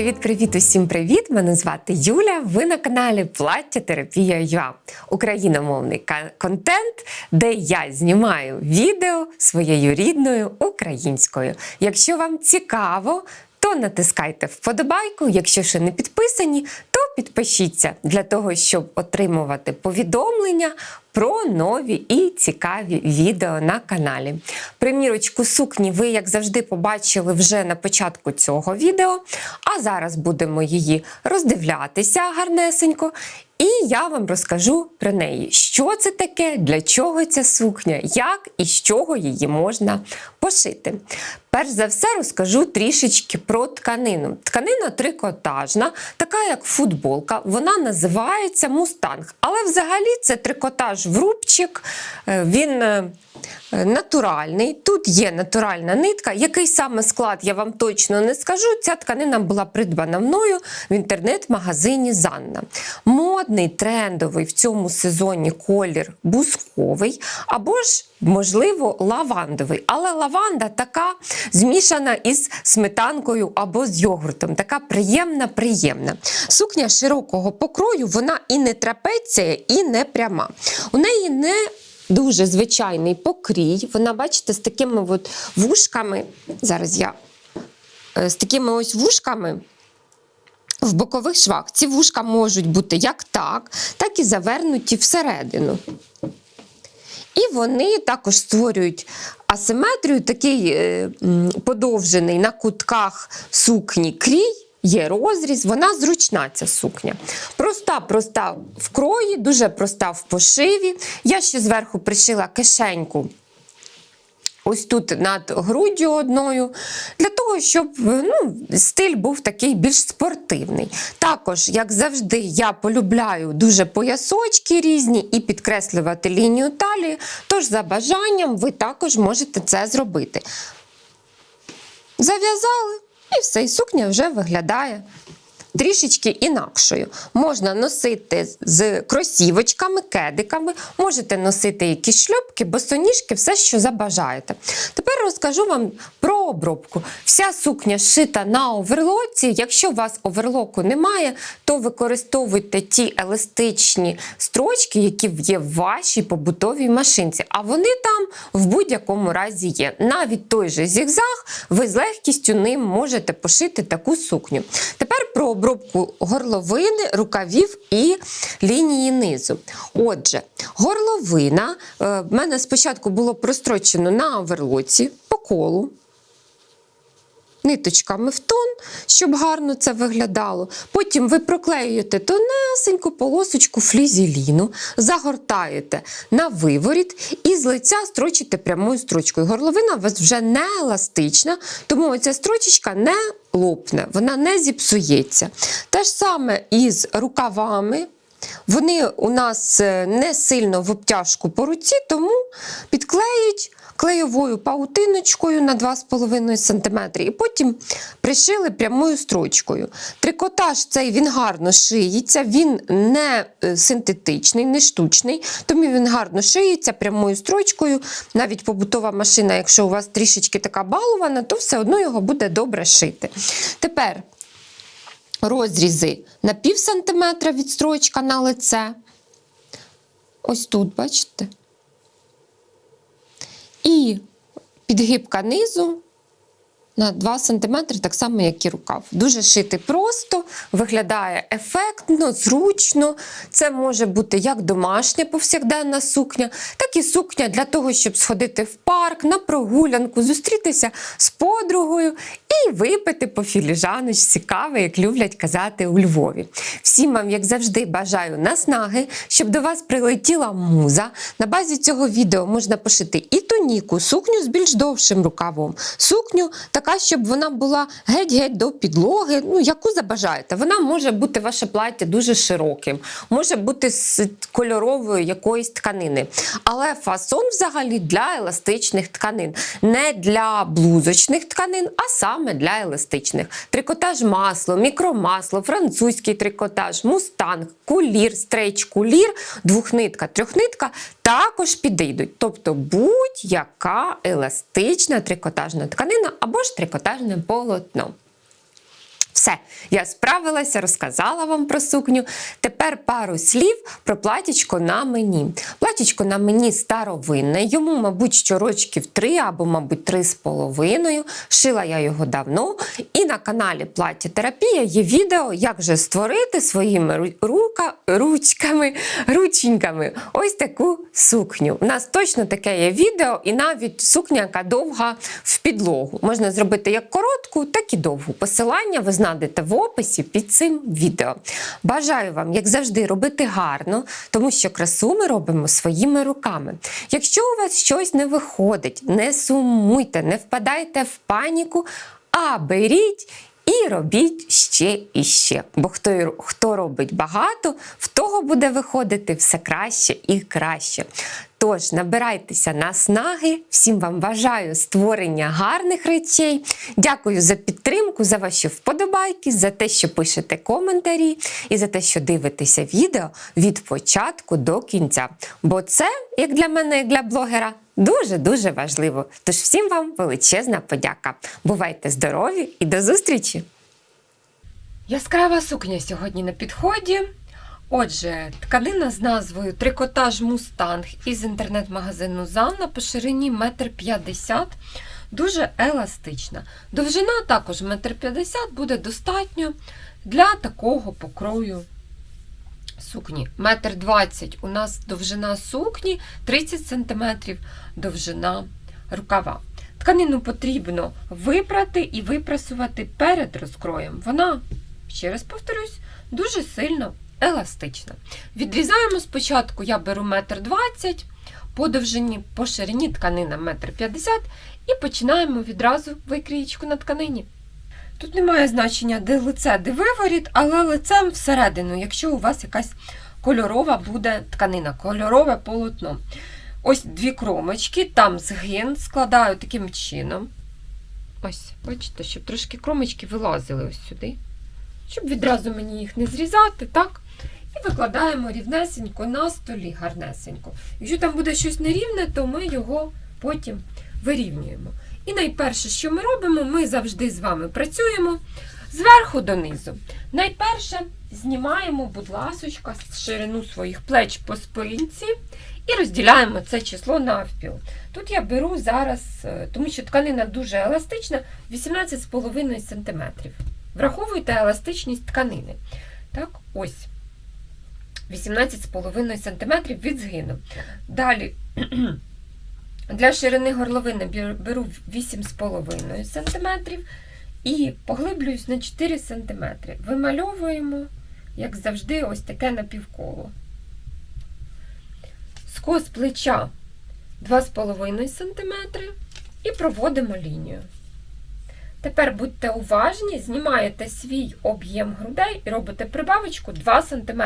Привіт-привіт, усім привіт! Мене звати Юля. Ви на каналі Плаття Терапія ЮА. Україномовний контент, де я знімаю відео своєю рідною українською. Якщо вам цікаво, то натискайте вподобайку. Якщо ще не підписані, підпишіться для того, щоб отримувати повідомлення про нові і цікаві відео на каналі. Примірочку сукні ви, як завжди, побачили вже на початку цього відео, а зараз будемо її роздивлятися гарнесенько. І я вам розкажу про неї, що це таке, для чого ця сукня, як і з чого її можна пошити. Перш за все розкажу трішечки про тканину. Тканина трикотажна, така як футболка, вона називається мустанг. Але взагалі це трикотаж в рубчик, е, він е, натуральний. Тут є натуральна нитка. Який саме склад я вам точно не скажу. Ця тканина була придбана мною в інтернет-магазині Занна. Модний, трендовий в цьому сезоні колір бусковий або ж. Можливо, лавандовий, але лаванда така змішана із сметанкою або з йогуртом. Така приємна, приємна. Сукня широкого покрою, вона і не трапеція, і не пряма. У неї не дуже звичайний покрій. Вона, бачите, з такими от вушками. Зараз я е, з такими ось вушками. В бокових швах ці вушка можуть бути як так, так і завернуті всередину. І вони також створюють асиметрію, такий е, подовжений на кутках сукні крій. Є розріз, вона зручна ця сукня. Проста, проста в крої, дуже проста в пошиві. Я ще зверху пришила кишеньку ось тут над груддю одною, для того, щоб ну, стиль був такий більш спортивний. Також, як завжди, я полюбляю дуже поясочки різні і підкреслювати лінію талії, тож за бажанням ви також можете це зробити. Зав'язали, і все, і сукня вже виглядає трішечки інакшою. Можна носити з кросівочками, кедиками, можете носити якісь шльопки, босоніжки, все, що забажаєте. Тепер розкажу вам про обробку. Вся сукня шита на оверлоці. Якщо у вас оверлоку немає, то використовуйте ті еластичні строчки, які є в вашій побутовій машинці. А вони там в будь-якому разі є. Навіть той же зігзаг, ви з легкістю ним можете пошити таку сукню. Тепер про обробку горловини, рукавів і лінії низу. Отже, горловина е, в мене спочатку було прострочено на оверлоці по колу. Ниточками в тон, щоб гарно це виглядало. Потім ви проклеюєте тонесеньку полосочку флізеліну, загортаєте на виворіт і з лиця строчите прямою строчкою. Горловина у вас вже не еластична, тому оця строчечка не лопне, вона не зіпсується. Те ж саме із рукавами. Вони у нас е, не сильно в обтяжку по руці, тому підклеють клейовою паутиночкою на 2,5 см і потім пришили прямою строчкою. Трикотаж цей він гарно шиється, він не е, синтетичний, не штучний, тому він гарно шиється прямою строчкою. Навіть побутова машина, якщо у вас трішечки така балована, то все одно його буде добре шити. Тепер розрізи на пів сантиметра від строчка на лице. Ось тут, бачите? І підгибка низу на 2 см, так само, як і рукав. Дуже шити просто, виглядає ефектно, зручно. Це може бути як домашня повсякденна сукня, так і сукня для того, щоб сходити в парк, на прогулянку, зустрітися з подругою і випити по філіжаночці кави, як люблять казати у Львові. Всім вам, як завжди, бажаю наснаги, щоб до вас прилетіла муза. На базі цього відео можна пошити і тоніку, сукню з більш довшим рукавом, сукню така, щоб вона була геть-геть до підлоги, ну яку забажаєте. Вона може бути ваше плаття дуже широким, може бути з кольорової якоїсь тканини. Але фасон взагалі для еластичних тканин, не для блузочних тканин, а саме для еластичних. Трикотаж масло, мікромасло, французький трикотаж, мустанг, кулір, стрейч-кулір, двохнитка, трьохнитка також підійдуть. Тобто будь-яка еластична трикотажна тканина або ж трикотажне полотно. Все, я справилася, розказала вам про сукню. Тепер пару слів про платічко на мені. Платічко на мені старовинне, йому, мабуть, що рочків три або, мабуть, три з половиною. Шила я його давно. І на каналі Плаття Терапія є відео, як же створити своїми ру- рука, ручками, рученьками ось таку сукню. У нас точно таке є відео, і навіть сукня, яка довга в підлогу. Можна зробити як коротку, так і довгу. Посилання ви знайдете в описі під цим відео. Бажаю вам, як завжди, робити гарно, тому що красу ми робимо своїми руками. Якщо у вас щось не виходить, не сумуйте, не впадайте в паніку, а беріть. І робіть ще і ще. Бо хто, хто робить багато, в того буде виходити все краще і краще. Тож набирайтеся наснаги, всім вам бажаю створення гарних речей. Дякую за підтримку, за ваші вподобайки, за те, що пишете коментарі і за те, що дивитеся відео від початку до кінця. Бо це, як для мене, як для блогера, дуже-дуже важливо. Тож всім вам величезна подяка. Бувайте здорові і до зустрічі! Яскрава сукня сьогодні на підході. Отже, тканина з назвою Трикотаж Мустанг із інтернет-магазину Занна по ширині 1,50 м. Дуже еластична. Довжина також 1,50 м буде достатньо для такого покрою сукні. 1,20 м у нас довжина сукні, 30 см довжина рукава. Тканину потрібно випрати і випрасувати перед розкроєм. Вона, ще раз повторюсь, дуже сильно еластична. Відрізаємо спочатку, я беру 1,20 м, по довжині, по ширині тканина 1,50 м і починаємо відразу викрієчку на тканині. Тут немає значення, де лице, де виворіт, але лицем всередину, якщо у вас якась кольорова буде тканина, кольорове полотно. Ось дві кромочки, там згин, складаю таким чином. Ось, бачите, щоб трошки кромочки вилазили ось сюди. Щоб відразу мені їх не зрізати, так? І викладаємо рівнесенько на столі, гарнесенько. Якщо там буде щось нерівне, то ми його потім вирівнюємо. І найперше, що ми робимо, ми завжди з вами працюємо зверху донизу. Найперше знімаємо, будь ласочка, ширину своїх плеч по спинці і розділяємо це число навпіл. Тут я беру зараз, е, тому що тканина дуже еластична, 18,5 см. Враховуйте еластичність тканини. Так, ось. 18,5 см від згину. Далі для ширини горловини беру 8,5 см і поглиблююсь на 4 см. Вимальовуємо, як завжди, ось таке напівколо. Скос плеча 2,5 см і проводимо лінію. Тепер будьте уважні, знімаєте свій об'єм грудей і робите прибавочку 2 см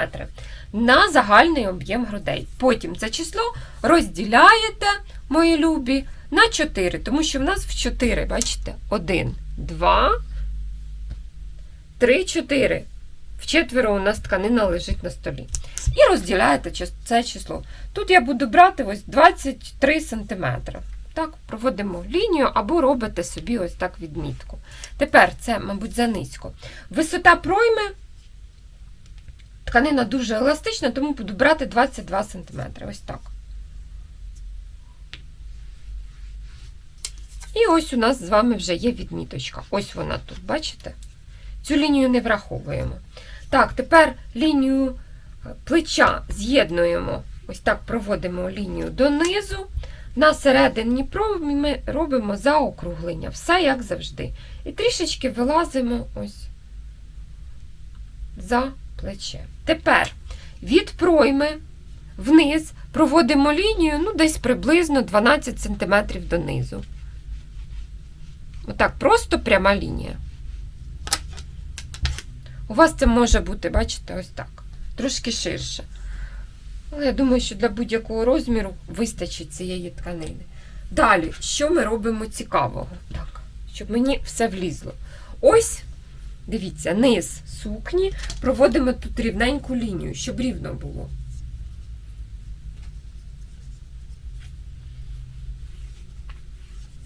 на загальний об'єм грудей. Потім це число розділяєте, мої любі, на 4, тому що в нас в 4, бачите, 1, 2, 3, 4. Вчетверо у нас тканина лежить на столі. І розділяєте це число. Тут я буду брати ось 23 см. Так, проводимо лінію або робите собі ось так відмітку. Тепер це, мабуть, занизько. Висота пройми. Тканина дуже еластична, тому буду брати 22 см. Ось так. І ось у нас з вами вже є відміточка. Ось вона тут, бачите? Цю лінію не враховуємо. Так, тепер лінію е, плеча з'єднуємо. Ось так проводимо лінію донизу. На середині ми робимо заокруглення. Все як завжди. І трішечки вилазимо ось за плече. Тепер від пройми вниз проводимо лінію ну, десь приблизно 12 см донизу. Отак, просто пряма лінія. У вас це може бути, бачите, ось так. Трошки ширше. Але я думаю, що для будь-якого розміру вистачить цієї тканини. Далі, що ми робимо цікавого? Так, щоб мені все влізло. Ось, дивіться, низ сукні, проводимо тут рівненьку лінію, щоб рівно було.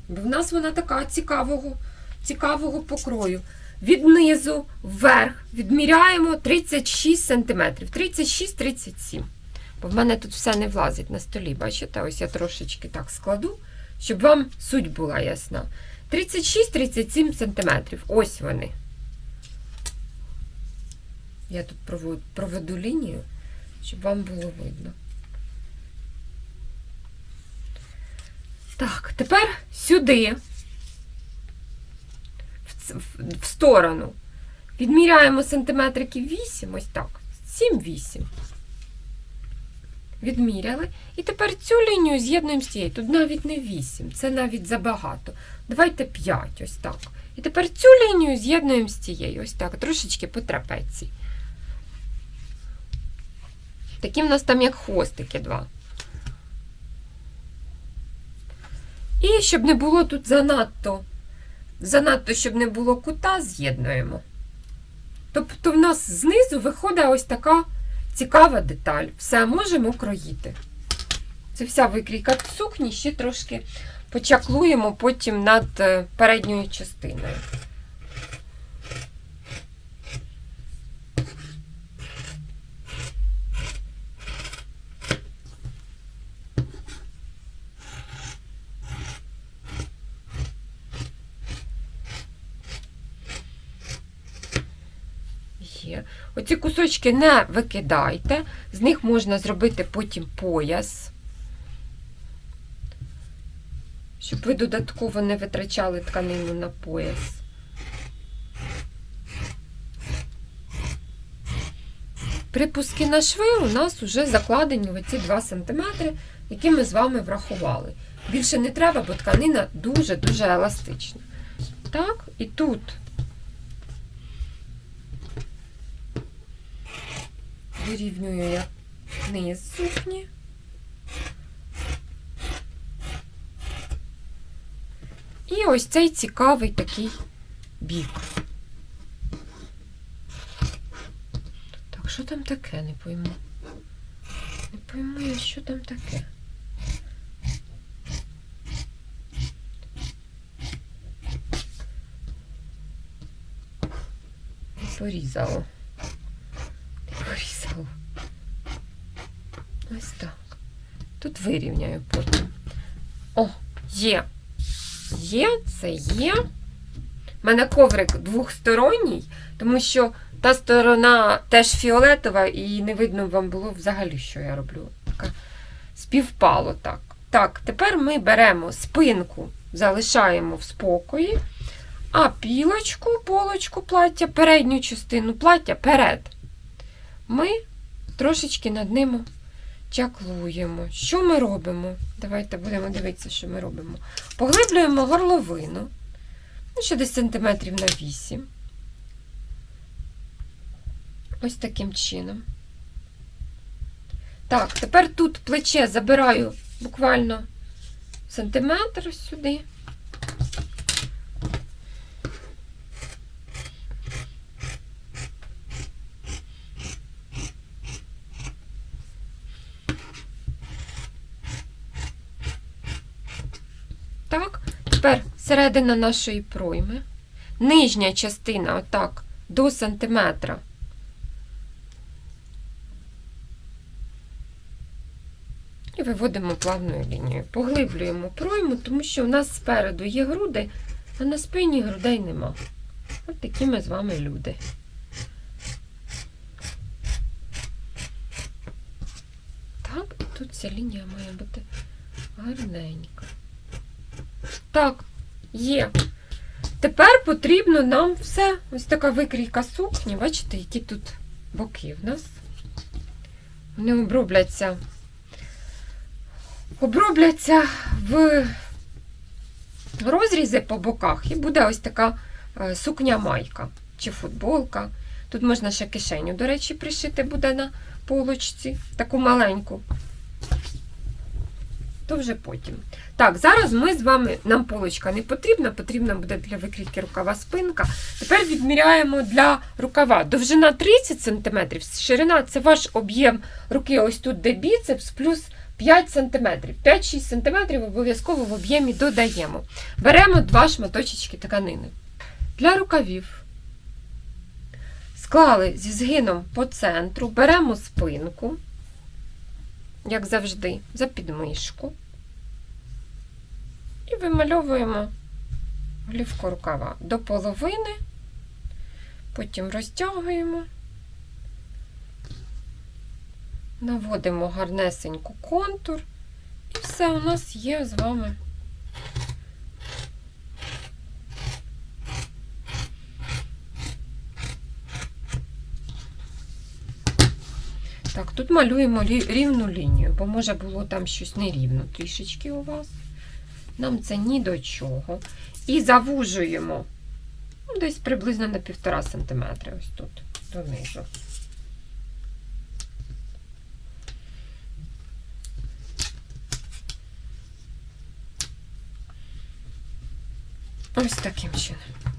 Бо в нас вона така цікавого, цікавого покрою. від низу вверх відміряємо 36 см. 36-37 Бо в мене тут все не влазить на столі. Бачите, ось я трошечки так складу, щоб вам суть була ясна. 36-37 см. Ось вони. Я тут проведу, проведу лінію, щоб вам було видно. Так, тепер сюди, в, в, в сторону. Відміряємо сантиметриків 8, ось так. 7-8. Відміряли. І тепер цю лінію з'єднуємо з цією. Тут навіть не 8, це навіть забагато. Давайте 5, ось так. І тепер цю лінію з'єднуємо з цією. Ось так, трошечки по трапеції. Такі в нас там як хвостики два. І щоб не було тут занадто, занадто, щоб не було кута, з'єднуємо. Тобто в нас знизу виходить ось така цікава деталь. Все, можемо кроїти. Це вся викрійка сукні, ще трошки почаклуємо потім над е, передньою частиною. Є. Оці кусочки не викидайте, з них можна зробити потім пояс, щоб ви додатково не витрачали тканину на пояс. Припуски на шви у нас вже закладені в оці 2 см, які ми з вами врахували. Більше не треба, бо тканина дуже-дуже еластична. Так, і тут вирівнюю я низ сукні. І ось цей цікавий такий бік. Так, що там таке, не пойму. Не пойму я, що там таке. Порізало. Ось так. Тут вирівняю потім. О, є. Є, це є. У мене коврик двохсторонній, тому що та сторона теж фіолетова, і не видно вам було взагалі, що я роблю. Співпало так. Так, тепер ми беремо спинку, залишаємо в спокої, а пілочку, полочку плаття, передню частину плаття перед. Ми трошечки над ним чаклуємо. Що ми робимо? Давайте будемо дивитися, що ми робимо. Поглиблюємо горловину. Ну, ще десь сантиметрів на 8. Ось таким чином. Так, тепер тут плече забираю буквально сантиметр сюди. Так, тепер середина нашої пройми. Нижня частина, отак, до сантиметра. І виводимо плавною лінією. Поглиблюємо пройму, тому що у нас спереду є груди, а на спині грудей нема. Ось такі ми з вами люди. Так, тут ця лінія має бути гарненька. Так, є. Тепер потрібно нам все. Ось така викрійка сукні. Бачите, які тут боки в нас. Вони обробляться. Обробляться в розрізи по боках, і буде ось така е, сукня-майка чи футболка. Тут можна ще кишеню, до речі, пришити буде на полочці, таку маленьку. То вже потім. Так, зараз ми з вами, нам полочка не потрібна, потрібна буде для викрійки рукава спинка. Тепер відміряємо для рукава. Довжина 30 см, ширина це ваш об'єм руки, ось тут де біцепс, плюс 5 см. 5-6 см обов'язково в об'ємі додаємо. Беремо два шматочечки тканини. Для рукавів Склали зі згином по центру, беремо спинку, як завжди, за підмишку. І вимальовуємо глівку рукава до половини, потім розтягуємо, наводимо гарнесеньку контур, і все у нас є з вами. Так, тут малюємо рівну лінію, бо може було там щось нерівно трішечки у вас. Нам це ні до чого. І завужуємо ну, десь приблизно на 1,5 см ось тут, донизу. Ось таким чином.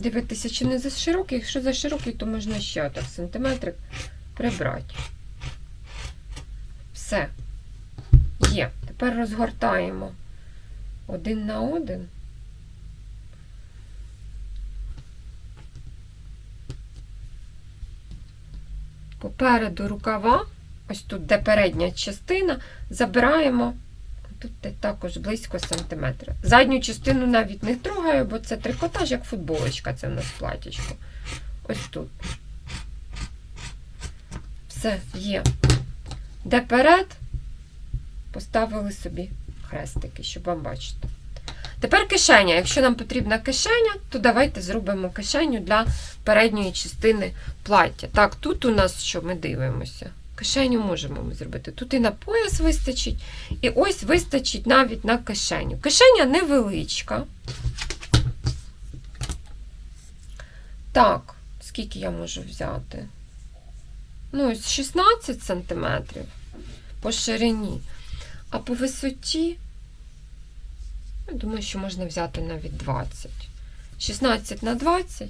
Дивитися, чи не за широкий. Якщо за широкий, то можна ще так сантиметрик прибрати. Все. Є. Тепер розгортаємо один на один. Попереду рукава, ось тут, де передня частина, забираємо тут також близько сантиметра. Задню частину навіть не трогаю, бо це трикотаж, як футболочка, це в нас платічко. Ось тут. Все, є. Де перед, поставили собі хрестики, щоб вам бачити. Тепер кишеня. Якщо нам потрібна кишеня, то давайте зробимо кишеню для передньої частини плаття. Так, тут у нас що ми дивимося? Кишеню можемо ми зробити. Тут і на пояс вистачить, і ось вистачить навіть на кишеню. Кишеня невеличка. Так, скільки я можу взяти? Ну, ось 16 см по ширині, а по висоті. Я думаю, що можна взяти навіть 20. 16 на 20.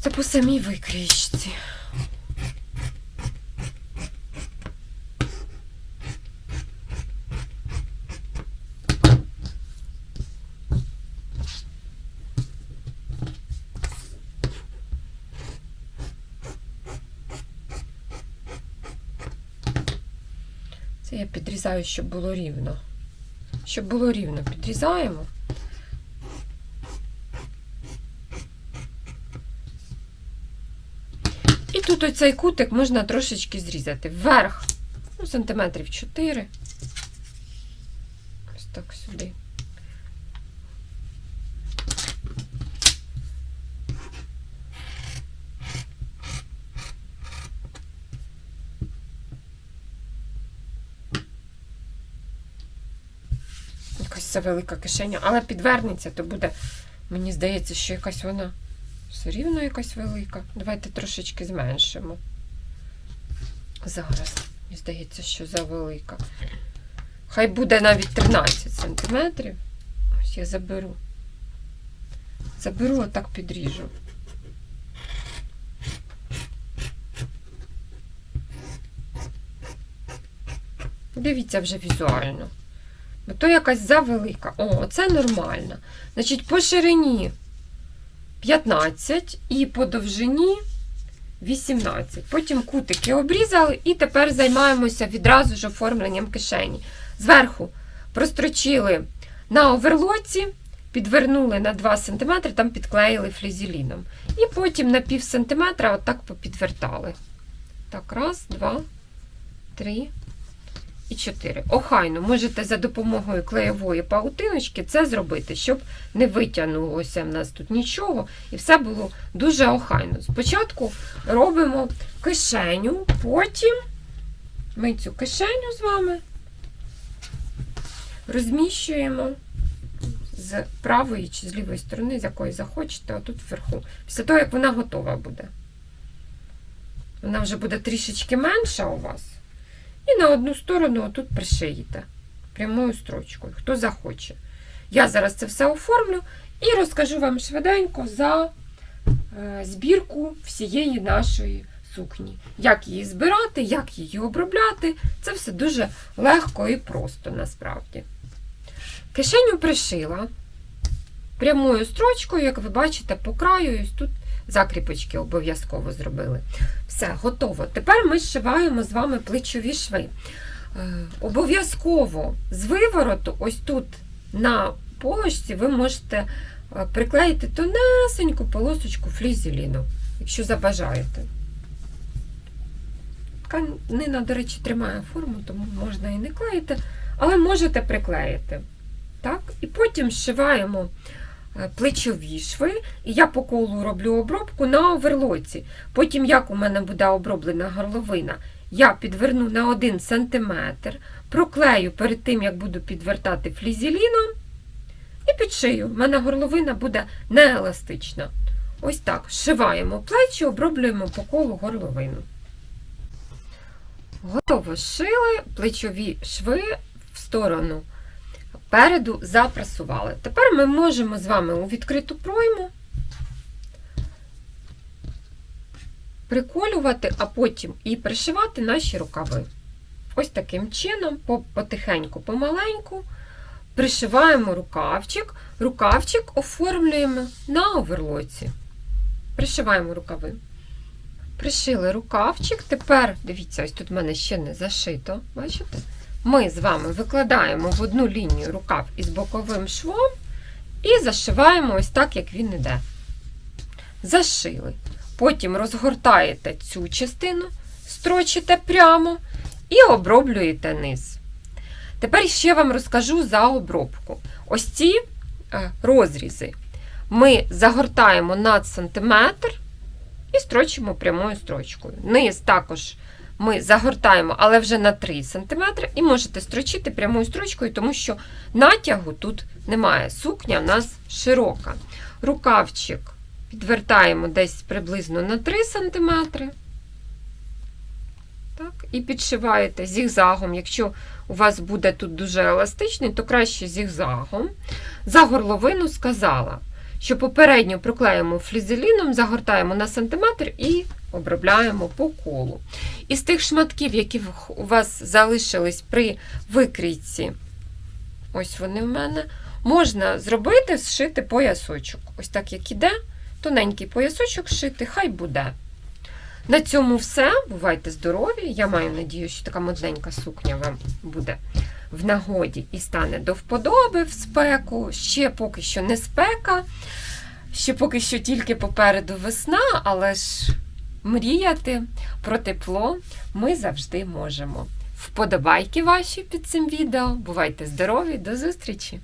Це по самій викрійці. Я підрізаю, щоб було рівно. Щоб було рівно, підрізаємо. І тут оцей кутик можна трошечки зрізати. Вверх, ну, сантиметрів 4. Ось так сюди. Якась це велика кишеня, але підвернеться, то буде, мені здається, що якась вона все рівно якась велика. Давайте трошечки зменшимо. Зараз, мені здається, що завелика. Хай буде навіть 13 сантиметрів. Ось я заберу. Заберу, отак підріжу. Дивіться вже візуально. Бо то якась завелика. О, це нормально. Значить, по ширині 15 і по довжині 18. Потім кутики обрізали і тепер займаємося відразу ж оформленням кишені. Зверху прострочили на оверлоці, підвернули на 2 см, там підклеїли флізеліном. І потім на пів сантиметра отак попідвертали. Так, раз, два, три і 4. Охайно можете за допомогою клеєвої паутиночки це зробити, щоб не витягнулося в нас тут нічого, і все було дуже охайно. Спочатку робимо кишеню, потім ми цю кишеню з вами розміщуємо з правої чи з лівої сторони, з якої захочете, отут вверху. Після того, як вона готова буде. Вона вже буде трішечки менша у вас. І на одну сторону отут пришиєте прямою строчкою, хто захоче. Я зараз це все оформлю і розкажу вам швиденько за е, збірку всієї нашої сукні. Як її збирати, як її обробляти. Це все дуже легко і просто насправді. Кишеню пришила прямою строчкою, як ви бачите, по краю, ось тут закріпочки обов'язково зробили. Все, готово. Тепер ми зшиваємо з вами плечові шви. Е, Обов'язково з вивороту, ось тут на полочці, ви можете е, приклеїти тонесеньку полосочку флізеліну, якщо забажаєте. Тканина, до речі, тримає форму, тому можна і не клеїти, але можете приклеїти. Так? І потім зшиваємо плечові шви, і я по колу роблю обробку на оверлоці. Потім, як у мене буде оброблена горловина, я підверну на 1 см, проклею перед тим, як буду підвертати флізеліном, і підшию. У мене горловина буде нееластична. Ось так. Зшиваємо плечі, оброблюємо по колу горловину. Готово зшили плечові шви в сторону переду запрасували. Тепер ми можемо з вами у відкриту пройму приколювати, а потім і пришивати наші рукави. Ось таким чином, потихеньку, помаленьку, пришиваємо рукавчик, рукавчик оформлюємо на оверлоці. Пришиваємо рукави. Пришили рукавчик. Тепер, дивіться, ось тут в мене ще не зашито. Бачите? Ми з вами викладаємо в одну лінію рукав із боковим швом і зашиваємо ось так, як він іде. Зашили. Потім розгортаєте цю частину, строчите прямо і оброблюєте низ. Тепер ще вам розкажу за обробку. Ось ці е, розрізи ми загортаємо над сантиметр і строчимо прямою строчкою. Низ також ми загортаємо, але вже на 3 см, і можете строчити прямою строчкою, тому що натягу тут немає. Сукня в нас широка. Рукавчик підвертаємо десь приблизно на 3 см. Так, і підшиваєте зігзагом. Якщо у вас буде тут дуже еластичний, то краще зігзагом. За горловину сказала, що попередньо проклеїмо флізеліном, загортаємо на сантиметр і обробляємо по колу. Із тих шматків, які у вас залишились при викрійці, ось вони в мене, можна зробити, зшити поясочок. Ось так, як іде, тоненький поясочок шити, хай буде. На цьому все. Бувайте здорові. Я маю надію, що така модненька сукня вам буде в нагоді і стане до вподоби в спеку. Ще поки що не спека, ще поки що тільки попереду весна, але ж мріяти про тепло ми завжди можемо. Вподобайки ваші під цим відео. Бувайте здорові, до зустрічі!